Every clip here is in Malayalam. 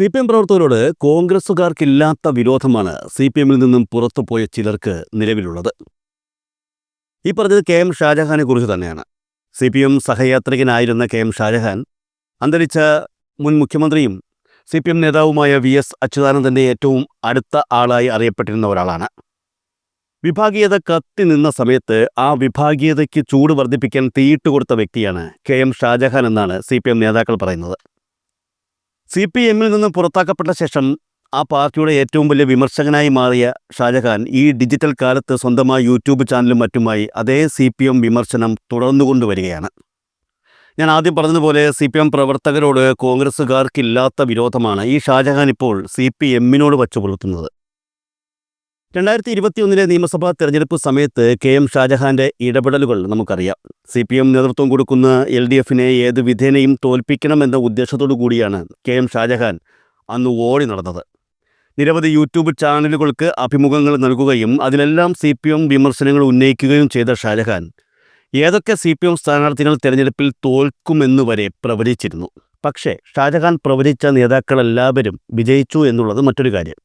സി പി എം പ്രവർത്തകരോട് കോൺഗ്രസുകാർക്കില്ലാത്ത വിരോധമാണ് സി പി എമ്മിൽ നിന്നും പുറത്തുപോയ ചിലർക്ക് നിലവിലുള്ളത്. ഈ പറഞ്ഞത് കെ എം ഷാജഹാനെ കുറിച്ച് തന്നെയാണ്. സി പി എം സഹയാത്രികനായിരുന്ന കെ എം ഷാജഹാൻ അന്തരിച്ച മുൻ മുഖ്യമന്ത്രിയും സി പി എം നേതാവുമായ വി എസ് അച്യുതാനന്ദന്റെ ഏറ്റവും അടുത്ത ആളായി അറിയപ്പെട്ടിരുന്ന ഒരാളാണ്. വിഭാഗീയത കത്തി നിന്ന സമയത്ത് ആ വിഭാഗീയതയ്ക്ക് ചൂട് വർദ്ധിപ്പിക്കാൻ തീയിട്ട് കൊടുത്ത വ്യക്തിയാണ് കെ എം ഷാജഹാൻ എന്നാണ് സി പി എം നേതാക്കൾ പറയുന്നത്. സി പി എമ്മിൽ നിന്ന് പുറത്താക്കപ്പെട്ട ശേഷം ആ പാർട്ടിയുടെ ഏറ്റവും വലിയ വിമർശകനായി മാറിയ ഷാജഹാൻ ഈ ഡിജിറ്റൽ കാലത്ത് സ്വന്തമായി യൂട്യൂബ് ചാനലും മറ്റുമായി അതേ സി പി എം വിമർശനം തുടർന്നുകൊണ്ടുവരികയാണ്. ഞാൻ ആദ്യം പറഞ്ഞതുപോലെ സി പി എം പ്രവർത്തകരോട് കോൺഗ്രസ്സുകാർക്കില്ലാത്ത വിരോധമാണ് ഈ ഷാജഹാൻ ഇപ്പോൾ സി പി എമ്മിനോട് വച്ചു പുലർത്തുന്നത് രണ്ടായിരത്തി ഇരുപത്തിയൊന്നിലെ നിയമസഭാ തെരഞ്ഞെടുപ്പ് സമയത്ത് കെ എം ഷാജഹാന്റെ ഇടപെടലുകൾ നമുക്കറിയാം. സി പി എം നേതൃത്വം കൊടുക്കുന്ന എൽ ഡി എഫിനെ ഏത് വിധേനയും തോൽപ്പിക്കണമെന്ന ഉദ്ദേശത്തോടു കൂടിയാണ് കെ എം ഷാജഹാൻ അന്ന് ഓടി നടന്നത്. നിരവധി യൂട്യൂബ് ചാനലുകൾക്ക് അഭിമുഖങ്ങൾ നൽകുകയും അതിലെല്ലാം സി പി എം വിമർശനങ്ങൾ ഉന്നയിക്കുകയും ചെയ്ത ഷാജഹാൻ ഏതൊക്കെ സി പി എം സ്ഥാനാർത്ഥികൾ തെരഞ്ഞെടുപ്പിൽ തോൽക്കുമെന്ന് വരെ പ്രവചിച്ചിരുന്നു. പക്ഷേ ഷാജഹാൻ പ്രവചിച്ച നേതാക്കളെല്ലാവരും വിജയിച്ചു എന്നുള്ളത് മറ്റൊരു കാര്യം.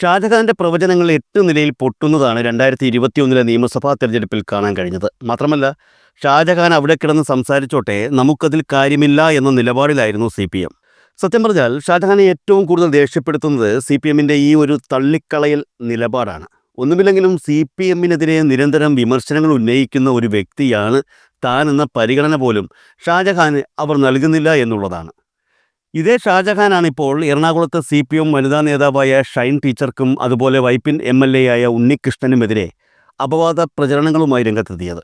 ഷാജഹാന്റെ പ്രവചനങ്ങൾ എട്ട് നിലയിൽ പൊട്ടുന്നതാണ് രണ്ടായിരത്തി ഇരുപത്തിയൊന്നിലെ നിയമസഭാ തെരഞ്ഞെടുപ്പിൽ കാണാൻ കഴിഞ്ഞത്. മാത്രമല്ല ഷാജഹാൻ അവിടെ കിടന്ന് സംസാരിച്ചോട്ടെ നമുക്കതിൽ കാര്യമില്ല എന്ന നിലപാടിലായിരുന്നു സി പി എം. സത്യം പറഞ്ഞാൽ ഷാജഹാനെ ഏറ്റവും കൂടുതൽ ദേഷ്യപ്പെടുത്തുന്നത് സി പി എമ്മിന്റെ ഈ ഒരു തള്ളിക്കളയൽ നിലപാടാണ്. ഒന്നുമില്ലെങ്കിലും സി പി എമ്മിനെതിരെ നിരന്തരം വിമർശനങ്ങൾ ഉന്നയിക്കുന്ന ഒരു വ്യക്തിയാണ് താൻ എന്ന പരിഗണന പോലും ഷാജഹാന് അവർ നൽകുന്നില്ല എന്നുള്ളതാണ്. ഇതേ ഷാജഹാനാണ് ഇപ്പോൾ എറണാകുളത്ത് സി പി എം വനിതാ നേതാവായ ഷൈൻ ടീച്ചർക്കും അതുപോലെ വൈപ്പിൻ എം എൽ എ ആയ ഉണ്ണികൃഷ്ണനുമെതിരെ അപവാദ പ്രചരണങ്ങളുമായി രംഗത്തെത്തിയത്.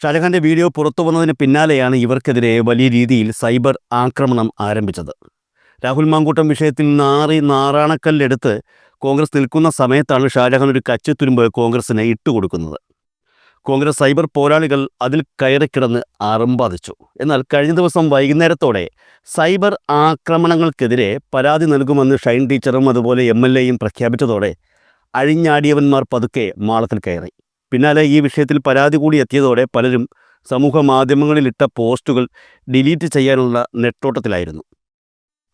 ഷാജഹാന്റെ വീഡിയോ പുറത്തു വന്നതിന് പിന്നാലെയാണ് ഇവർക്കെതിരെ വലിയ രീതിയിൽ സൈബർ ആക്രമണം ആരംഭിച്ചത്. രാഹുൽ മാങ്കൂട്ടം വിഷയത്തിൽ നാറി നാറാണക്കല്ലെടുത്ത് കോൺഗ്രസ് നിൽക്കുന്ന സമയത്താണ് ഷാജഹാൻ ഒരു കച്ചിത്തുരുമ്പ് കോൺഗ്രസിന് ഇട്ടുകൊടുക്കുന്നത്. കോൺഗ്രസ് സൈബർ പോരാളികൾ അതിൽ കയറിക്കിടന്ന് അറമ്പാദിച്ചു എന്നാൽ കഴിഞ്ഞ ദിവസം വൈകുന്നേരത്തോടെ സൈബർ ആക്രമണങ്ങൾക്കെതിരെ പരാതി നൽകുമെന്ന് ഷൈൻ ടീച്ചറും അതുപോലെ എം എൽ എയും പ്രഖ്യാപിച്ചതോടെ അഴിഞ്ഞാടിയവന്മാർ പതുക്കെ മാളത്തിൽ കയറി. പിന്നാലെ ഈ വിഷയത്തിൽ പരാതി കൂടി എത്തിയതോടെ പലരും സമൂഹ മാധ്യമങ്ങളിലിട്ട പോസ്റ്റുകൾ ഡിലീറ്റ് ചെയ്യാനുള്ള നെട്ടോട്ടത്തിലായിരുന്നു.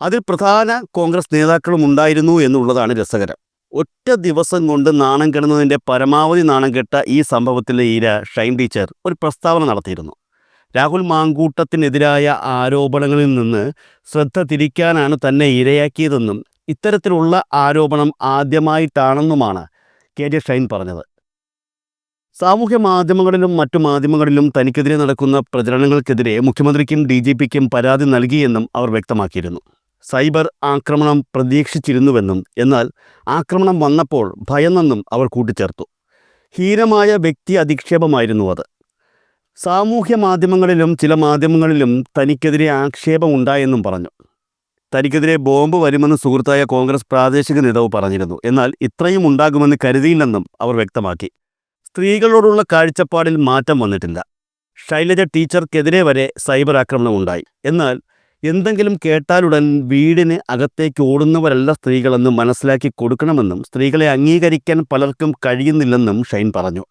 അതിൽ പ്രധാന കോൺഗ്രസ് നേതാക്കളും ഉണ്ടായിരുന്നു എന്നുള്ളതാണ് രസകരം. ഒറ്റ ദിവസം കൊണ്ട് നാണം കെടുന്നതിന്റെ പരമാവധി നാണം കെട്ട ഈ സംഭവത്തിലെ ഇര ഷൈൻ ടീച്ചർ ഒരു പ്രസ്താവന നടത്തിയിരുന്നു. രാഹുൽ മാങ്കൂട്ടത്തിനെതിരായ ആരോപണങ്ങളിൽ നിന്ന് ശ്രദ്ധ തിരിക്കാനാണ് തന്നെ ഇരയാക്കിയതെന്നും ഇത്തരത്തിലുള്ള ആരോപണം ആദ്യമായിട്ടാണെന്നുമാണ് കെ ജെ ഷൈൻ പറഞ്ഞത്. സാമൂഹ്യ മാധ്യമങ്ങളിലും മറ്റു മാധ്യമങ്ങളിലും തനിക്കെതിരെ നടക്കുന്ന പ്രചരണങ്ങൾക്കെതിരെ മുഖ്യമന്ത്രിക്കും ഡി ജി പിക്കും പരാതി നൽകിയെന്നും അവർ വ്യക്തമാക്കിയിരുന്നു. സൈബർ ആക്രമണം പ്രതീക്ഷിച്ചിരുന്നുവെന്നും എന്നാൽ ആക്രമണം വന്നപ്പോൾ ഭയന്നെന്നും അവർ കൂട്ടിച്ചേർത്തു. ഹീനമായ വ്യക്തി അധിക്ഷേപമായിരുന്നു അത്. സാമൂഹ്യ മാധ്യമങ്ങളിലും ചില മാധ്യമങ്ങളിലും തനിക്കെതിരെ ആക്ഷേപമുണ്ടായെന്നും പറഞ്ഞു. തനിക്കെതിരെ ബോംബ് വരുമെന്ന് സുഹൃത്തായ കോൺഗ്രസ് പ്രാദേശിക നേതാവ് പറഞ്ഞിരുന്നു. എന്നാൽ ഇത്രയും ഉണ്ടാകുമെന്ന് കരുതിയില്ലെന്നും അവർ വ്യക്തമാക്കി. സ്ത്രീകളോടുള്ള കാഴ്ചപ്പാടിൽ മാറ്റം വന്നിട്ടില്ല. ശൈലജ ടീച്ചർക്കെതിരെ വരെ സൈബർ ആക്രമണം ഉണ്ടായി. എന്നാൽ എന്തെങ്കിലും കേട്ടാലുടൻ വീടിന് അകത്തേക്ക് ഓടുന്നവരല്ല സ്ത്രീകളെന്ന് മനസ്സിലാക്കി കൊടുക്കണമെന്നും സ്ത്രീകളെ അംഗീകരിക്കാൻ പലർക്കും കഴിയുന്നില്ലെന്നും ഷൈൻ പറഞ്ഞു.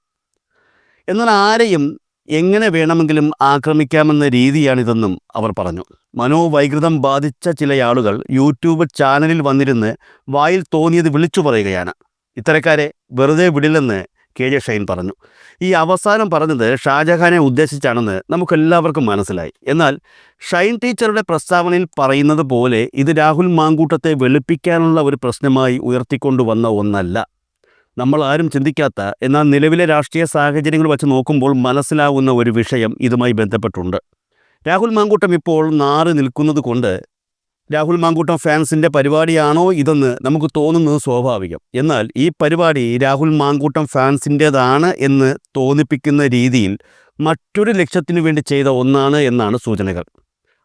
എന്നാൽ ആരെയും എങ്ങനെ വേണമെങ്കിലും ആക്രമിക്കാമെന്ന രീതിയാണിതെന്നും അവർ പറഞ്ഞു. മനോവൈകൃതം ബാധിച്ച ചില ആളുകൾ യൂട്യൂബ് ചാനലിൽ വന്നിരുന്ന് വായിൽ തോന്നിയത് വിളിച്ചു പറയുകയാണ്. ഇത്തരക്കാരെ വെറുതെ വിടില്ലെന്ന് കെ ജെ ഷൈൻ പറഞ്ഞു. ഈ അവസാനം പറഞ്ഞത് ഷാജഹാനെ ഉദ്ദേശിച്ചാണെന്ന് നമുക്കെല്ലാവർക്കും മനസ്സിലായി. എന്നാൽ ഷൈൻ ടീച്ചറുടെ പ്രസ്താവനയിൽ പറയുന്നത് പോലെ ഇത് രാഹുൽ മാങ്കൂട്ടത്തെ വെളുപ്പിക്കാനുള്ള ഒരു പ്രശ്നമായി ഉയർത്തിക്കൊണ്ടുവന്ന ഒന്നല്ല. നമ്മൾ ആരും ചിന്തിക്കാത്ത എന്നാൽ നിലവിലെ രാഷ്ട്രീയ സാഹചര്യങ്ങൾ വച്ച് നോക്കുമ്പോൾ മനസ്സിലാവുന്ന ഒരു വിഷയം ഇതുമായി ബന്ധപ്പെട്ടുണ്ട്. രാഹുൽ മാങ്കൂട്ടം ഇപ്പോൾ നാറി നിൽക്കുന്നത് കൊണ്ട് രാഹുൽ മാങ്കൂട്ടം ഫാൻസിന്റെ പരിപാടിയാണോ ഇതെന്ന് നമുക്ക് തോന്നുന്നത് സ്വാഭാവികം. എന്നാൽ ഈ പരിപാടി രാഹുൽ മാങ്കൂട്ടം ഫാൻസിന്റേതാണ് എന്ന് തോന്നിപ്പിക്കുന്ന രീതിയിൽ മറ്റൊരു ലക്ഷ്യത്തിനു വേണ്ടി ചെയ്ത ഒന്നാണ് എന്നാണ് സൂചനകൾ.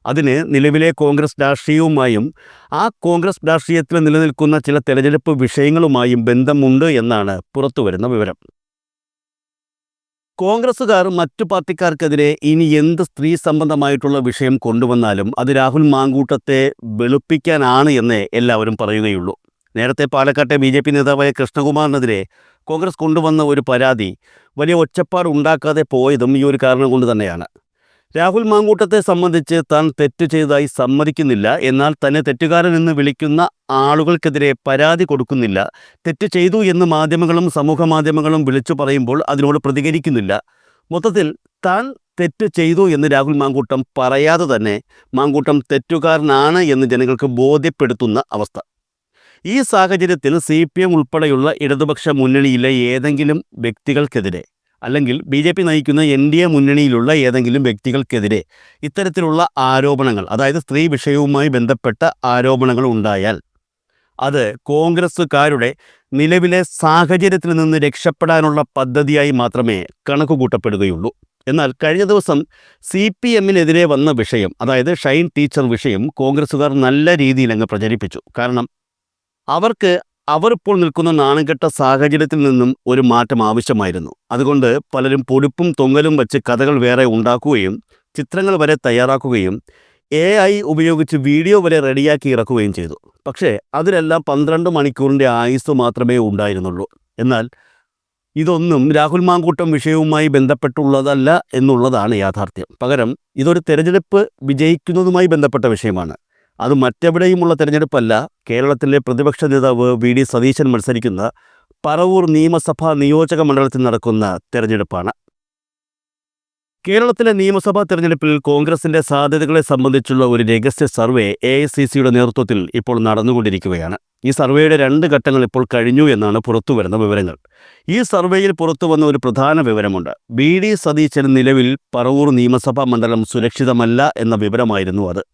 അതിന് നിലവിലെ കോൺഗ്രസ് രാഷ്ട്രീയവുമായും ആ കോൺഗ്രസ് രാഷ്ട്രീയത്തിൽ നിലനിൽക്കുന്ന ചില തെരഞ്ഞെടുപ്പ് വിഷയങ്ങളുമായും ബന്ധമുണ്ട് എന്നാണ് പുറത്തുവരുന്ന വിവരം. കോൺഗ്രസ്സുകാർ മറ്റു പാർട്ടിക്കാർക്കെതിരെ ഇനി എന്ത് സ്ത്രീ സംബന്ധമായിട്ടുള്ള വിഷയം കൊണ്ടുവന്നാലും അത് രാഹുൽ മാങ്കൂട്ടത്തെ വെളുപ്പിക്കാനാണ് എന്ന് എല്ലാവരും പറയുകയുള്ളൂ. നേരത്തെ പാലക്കാട്ടെ ബി ജെ പി നേതാവായ കൃഷ്ണകുമാറിനെതിരെ കോൺഗ്രസ് കൊണ്ടുവന്ന ഒരു പരാതി വലിയ ഒച്ചപ്പാട് ഉണ്ടാക്കാതെ പോയതും ഈ ഒരു കാരണം കൊണ്ട് തന്നെയാണ്. രാഹുൽ മാങ്കൂട്ടത്തെ സംബന്ധിച്ച് താൻ തെറ്റ് ചെയ്തതായി സമ്മതിക്കുന്നില്ല. എന്നാൽ തന്നെ തെറ്റുകാരൻ എന്ന് വിളിക്കുന്ന ആളുകൾക്കെതിരെ പരാതി കൊടുക്കുന്നില്ല. തെറ്റ് ചെയ്തു എന്ന് മാധ്യമങ്ങളും സമൂഹ മാധ്യമങ്ങളും വിളിച്ചു പറയുമ്പോൾ അതിനോട് പ്രതികരിക്കുന്നില്ല. മൊത്തത്തിൽ താൻ തെറ്റ് ചെയ്തു എന്ന് രാഹുൽ മാങ്കൂട്ടം പറയാതെ തന്നെ മാങ്കൂട്ടം തെറ്റുകാരനാണ് എന്ന് ജനങ്ങൾക്ക് ബോധ്യപ്പെടുത്തുന്ന അവസ്ഥ. ഈ സാഹചര്യത്തിൽ സി പി എം ഉൾപ്പെടെയുള്ള ഇടതുപക്ഷ മുന്നണിയിലെ ഏതെങ്കിലും വ്യക്തികൾക്കെതിരെ അല്ലെങ്കിൽ ബി ജെ പി നയിക്കുന്ന എൻ ഡി എ മുന്നണിയിലുള്ള ഏതെങ്കിലും വ്യക്തികൾക്കെതിരെ ഇത്തരത്തിലുള്ള ആരോപണങ്ങൾ അതായത് സ്ത്രീ വിഷയവുമായി ബന്ധപ്പെട്ട ആരോപണങ്ങൾ ഉണ്ടായാൽ അത് കോൺഗ്രസ്സുകാരുടെ നിലവിലെ സാഹചര്യത്തിൽ നിന്ന് രക്ഷപ്പെടാനുള്ള പദ്ധതിയായി മാത്രമേ കണക്കുകൂട്ടപ്പെടുകയുള്ളൂ. എന്നാൽ കഴിഞ്ഞ ദിവസം സി പി എമ്മിനെതിരെ വന്ന വിഷയം അതായത് ഷൈൻ ടീച്ചർ വിഷയം കോൺഗ്രസ്സുകാർ നല്ല രീതിയിൽ അങ്ങ് പ്രചരിപ്പിച്ചു. കാരണം അവർക്ക് അവർ ഇപ്പോൾ നിൽക്കുന്ന നാണംകെട്ട സാഹചര്യത്തിൽ നിന്നും ഒരു മാറ്റം ആവശ്യമായിരുന്നു. അതുകൊണ്ട് പലരും പൊടിപ്പും തൊങ്ങലും വെച്ച് കഥകൾ വേറെ ഉണ്ടാക്കുകയും ചിത്രങ്ങൾ വരെ തയ്യാറാക്കുകയും എ ഐ ഉപയോഗിച്ച് വീഡിയോ വരെ റെഡിയാക്കി ഇറക്കുകയും ചെയ്തു. പക്ഷേ അതിലെല്ലാം പന്ത്രണ്ട് മണിക്കൂറിന്റെ ആയുസ് മാത്രമേ ഉണ്ടായിരുന്നുള്ളൂ. എന്നാൽ ഇതൊന്നും രാഹുൽ മാങ്കൂട്ടം വിഷയവുമായി ബന്ധപ്പെട്ടുള്ളതല്ല എന്നുള്ളതാണ് യാഥാർത്ഥ്യം. പകരം ഇതൊരു തെരഞ്ഞെടുപ്പ് വിജയിക്കുന്നതുമായി ബന്ധപ്പെട്ട വിഷയമാണ്. അത് മറ്റെവിടെയുമുള്ള തെരഞ്ഞെടുപ്പല്ല. കേരളത്തിലെ പ്രതിപക്ഷ നേതാവ് വി. ഡി. സതീശൻ മത്സരിക്കുന്ന പറവൂർ നിയമസഭാ നിയോജക മണ്ഡലത്തിൽ നടക്കുന്ന തെരഞ്ഞെടുപ്പാണ്. കേരളത്തിലെ നിയമസഭാ തെരഞ്ഞെടുപ്പിൽ കോൺഗ്രസിന്റെ സാധ്യതകളെ സംബന്ധിച്ചുള്ള ഒരു രഹസ്യ സർവേ എ ഐ സി സിയുടെ നേതൃത്വത്തിൽ ഇപ്പോൾ നടന്നുകൊണ്ടിരിക്കുകയാണ്. ഈ സർവേയുടെ രണ്ട് ഘട്ടങ്ങൾ ഇപ്പോൾ കഴിഞ്ഞു എന്നാണ് പുറത്തുവരുന്ന വിവരങ്ങൾ. ഈ സർവേയിൽ പുറത്തു വന്ന ഒരു പ്രധാന വിവരമുണ്ട്. B D. സതീശൻ നിലവിൽ പറവൂർ നിയമസഭാ മണ്ഡലം സുരക്ഷിതമല്ല എന്ന വിവരമായിരുന്നു അത്.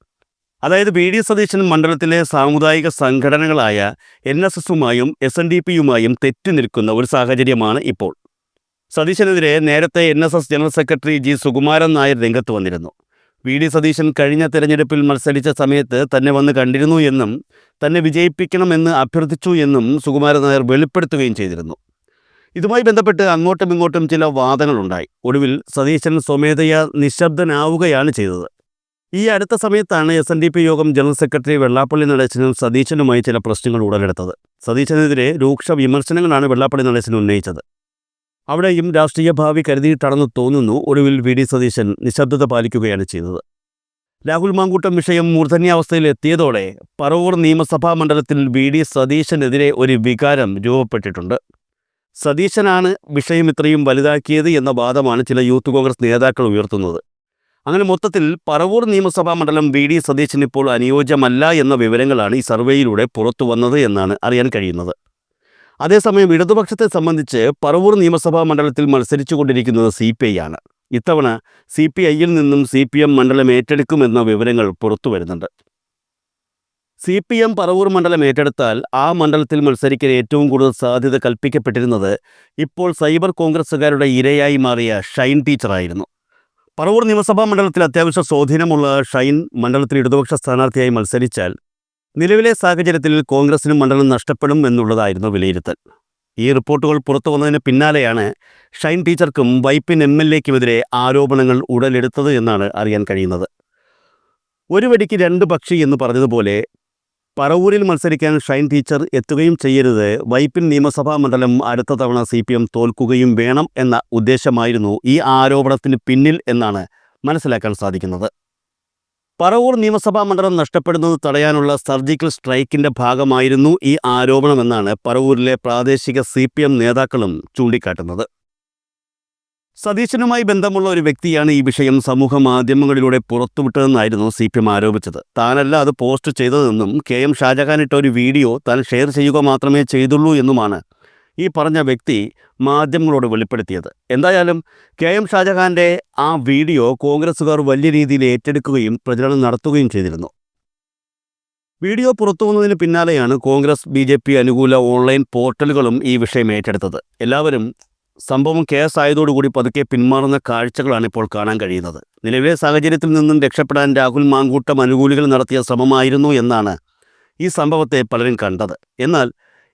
അതായത് ബി ഡി സതീശൻ മണ്ഡലത്തിലെ സാമുദായിക സംഘടനകളായ എൻ എസ് എസുമായും എസ് എൻ ഡി പിയുമായും തെറ്റി നിൽക്കുന്ന ഒരു സാഹചര്യമാണ് ഇപ്പോൾ. സതീശനെതിരെ നേരത്തെ N S S general secretary G Sukumaran Nair രംഗത്ത് വന്നിരുന്നു. വി ഡി സതീശൻ കഴിഞ്ഞ തെരഞ്ഞെടുപ്പിൽ മത്സരിച്ച സമയത്ത് തന്നെ വന്ന് കണ്ടിരുന്നു എന്നും തന്നെ വിജയിപ്പിക്കണമെന്ന് അഭ്യർത്ഥിച്ചു എന്നും സുകുമാരൻ നായർ വെളിപ്പെടുത്തുകയും ചെയ്തിരുന്നു. ഇതുമായി ബന്ധപ്പെട്ട് അങ്ങോട്ടും ഇങ്ങോട്ടും ചില വാദങ്ങളുണ്ടായി. ഒടുവിൽ സതീശൻ സ്വമേധയാ നിശബ്ദനാവുകയാണ് ചെയ്തത്. ഈ അടുത്ത സമയത്താണ് S N D P Yogam general secretary Vellappally നടേശനും സതീശനുമായി ചില പ്രശ്നങ്ങൾ ഉടലെടുത്തത്. സതീശനെതിരെ രൂക്ഷ വിമർശനങ്ങളാണ് വെള്ളാപ്പള്ളി നടേശൻ ഉന്നയിച്ചത്. അവിടെയും രാഷ്ട്രീയ ഭാവി കരുതിയിട്ടാണെന്ന് തോന്നുന്നു ഒടുവിൽ വി ഡി സതീശൻ നിശബ്ദത പാലിക്കുകയാണ് ചെയ്തത്. രാഹുൽ മാങ്കൂട്ടം വിഷയം മൂർധന്യാവസ്ഥയിൽ എത്തിയതോടെ പറവൂർ നിയമസഭാ മണ്ഡലത്തിൽ വി ഡി സതീശനെതിരെ ഒരു വികാരം രൂപപ്പെട്ടിട്ടുണ്ട്. സതീശനാണ് വിഷയം ഇത്രയും വലുതാക്കിയത് എന്ന വാദമാണ് ചില യൂത്ത് കോൺഗ്രസ് നേതാക്കൾ ഉയർത്തുന്നത്. അങ്ങനെ മൊത്തത്തിൽ പറവൂർ നിയമസഭാ മണ്ഡലം വി ഡി സതീശന് ഇപ്പോൾ അനുയോജ്യമല്ല എന്ന വിവരങ്ങളാണ് ഈ സർവേയിലൂടെ പുറത്തു വന്നത് എന്നാണ് അറിയാൻ കഴിയുന്നത്. അതേസമയം ഇടതുപക്ഷത്തെ സംബന്ധിച്ച് പറവൂർ നിയമസഭാ മണ്ഡലത്തിൽ മത്സരിച്ചു കൊണ്ടിരിക്കുന്നത് സി പി ഐ ആണ്. ഇത്തവണ സി പി ഐയിൽ നിന്നും സി പി എം മണ്ഡലം ഏറ്റെടുക്കുമെന്ന വിവരങ്ങൾ പുറത്തു വരുന്നുണ്ട്. സി പി എം പറവൂർ മണ്ഡലം ഏറ്റെടുത്താൽ ആ മണ്ഡലത്തിൽ മത്സരിക്കാൻ ഏറ്റവും കൂടുതൽ സാധ്യത കൽപ്പിക്കപ്പെട്ടിരുന്നത് ഇപ്പോൾ സൈബർ കോൺഗ്രസ്സുകാരുടെ ഇരയായി മാറിയ ഷൈൻ ടീച്ചറായിരുന്നു. പറവൂർ നിയമസഭാ മണ്ഡലത്തിൽ അത്യാവശ്യ സ്വാധീനമുള്ള ഷൈൻ മണ്ഡലത്തിൽ ഇടതുപക്ഷ സ്ഥാനാർത്ഥിയായി മത്സരിച്ചാൽ നിലവിലെ സാഹചര്യത്തിൽ കോൺഗ്രസിന് മണ്ഡലം നഷ്ടപ്പെടും എന്നുള്ളതായിരുന്നു വിലയിരുത്തൽ. ഈ റിപ്പോർട്ടുകൾ പുറത്തു വന്നതിന് പിന്നാലെയാണ് ഷൈൻ ടീച്ചർക്കും വൈപ്പിൻ എം എൽ എക്കുമെതിരെ ആരോപണങ്ങൾ ഉടലെടുത്തത് എന്നാണ് അറിയാൻ കഴിയുന്നത്. ഒരു വടിക്ക് രണ്ട് പക്ഷി എന്ന് പറഞ്ഞതുപോലെ പറവൂരിൽ മത്സരിക്കാൻ ഷൈൻ ടീച്ചർ എത്തുകയും ചെയ്യരുത്. വൈപ്പിൻ നിയമസഭാ മണ്ഡലം അടുത്ത തവണ സി പി എം തോൽക്കുകയും വേണം എന്ന ഉദ്ദേശമായിരുന്നു ഈ ആരോപണത്തിന് പിന്നിൽ എന്നാണ് മനസ്സിലാക്കാൻ സാധിക്കുന്നത്. പറവൂർ നിയമസഭാ മണ്ഡലം നഷ്ടപ്പെടുന്നത് തടയാനുള്ള സർജിക്കൽ സ്ട്രൈക്കിന്റെ ഭാഗമായിരുന്നു ഈ ആരോപണമെന്നാണ് പറവൂരിലെ പ്രാദേശിക സി നേതാക്കളും ചൂണ്ടിക്കാട്ടുന്നത്. സതീശനുമായി ബന്ധമുള്ള ഒരു വ്യക്തിയാണ് ഈ വിഷയം സമൂഹ മാധ്യമങ്ങളിലൂടെ പുറത്തുവിട്ടതെന്നായിരുന്നു സി പി എം ആരോപിച്ചത്. താനല്ല അത് പോസ്റ്റ് ചെയ്തതെന്നും കെ എം ഷാജഹാൻ ഇട്ട ഒരു വീഡിയോ താൻ ഷെയർ ചെയ്യുക മാത്രമേ ചെയ്തുള്ളൂ എന്നുമാണ് ഈ പറഞ്ഞ വ്യക്തി മാധ്യമങ്ങളോട് വെളിപ്പെടുത്തിയത്. എന്തായാലും കെ എം ഷാജഹാന്റെ ആ വീഡിയോ കോൺഗ്രസ്സുകാർ വലിയ രീതിയിൽ ഏറ്റെടുക്കുകയും പ്രചരണം നടത്തുകയും ചെയ്തിരുന്നു. വീഡിയോ പുറത്തു വന്നതിന് പിന്നാലെയാണ് കോൺഗ്രസ് ബി അനുകൂല ഓൺലൈൻ പോർട്ടലുകളും ഈ വിഷയം ഏറ്റെടുത്തത്. എല്ലാവരും സംഭവം കേസായതോടുകൂടി പതുക്കെ പിന്മാറുന്ന കാഴ്ചകളാണ് ഇപ്പോൾ കാണാൻ കഴിയുന്നത്. നിലവിലെ സാഹചര്യത്തിൽ നിന്നും രക്ഷപ്പെടാൻ രാഹുൽ മാങ്കൂട്ടം അനുകൂലികൾ നടത്തിയ ശ്രമമായിരുന്നു എന്നാണ് ഈ സംഭവത്തെ പലരും കണ്ടത്. എന്നാൽ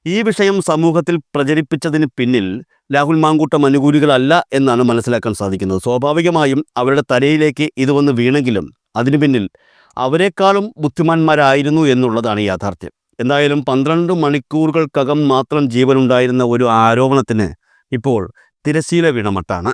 ഈ വിഷയം സമൂഹത്തിൽ പ്രചരിപ്പിച്ചതിന് പിന്നിൽ രാഹുൽ മാങ്കൂട്ടം അനുകൂലികളല്ല എന്നാണ് മനസ്സിലാക്കാൻ സാധിക്കുന്നത്. സ്വാഭാവികമായും അവരുടെ തലയിലേക്ക് ഇത് വന്ന് വീണെങ്കിലും അതിനു പിന്നിൽ അവരെക്കാളും ബുദ്ധിമാന്മാരായിരുന്നു എന്നുള്ളതാണ് യാഥാർത്ഥ്യം. എന്തായാലും പന്ത്രണ്ട് മണിക്കൂറുകൾക്കകം മാത്രം ജീവനുണ്ടായിരുന്ന ഒരു ആരോപണത്തിന് ഇപ്പോൾ തിരശീല വീണമട്ടാണ്.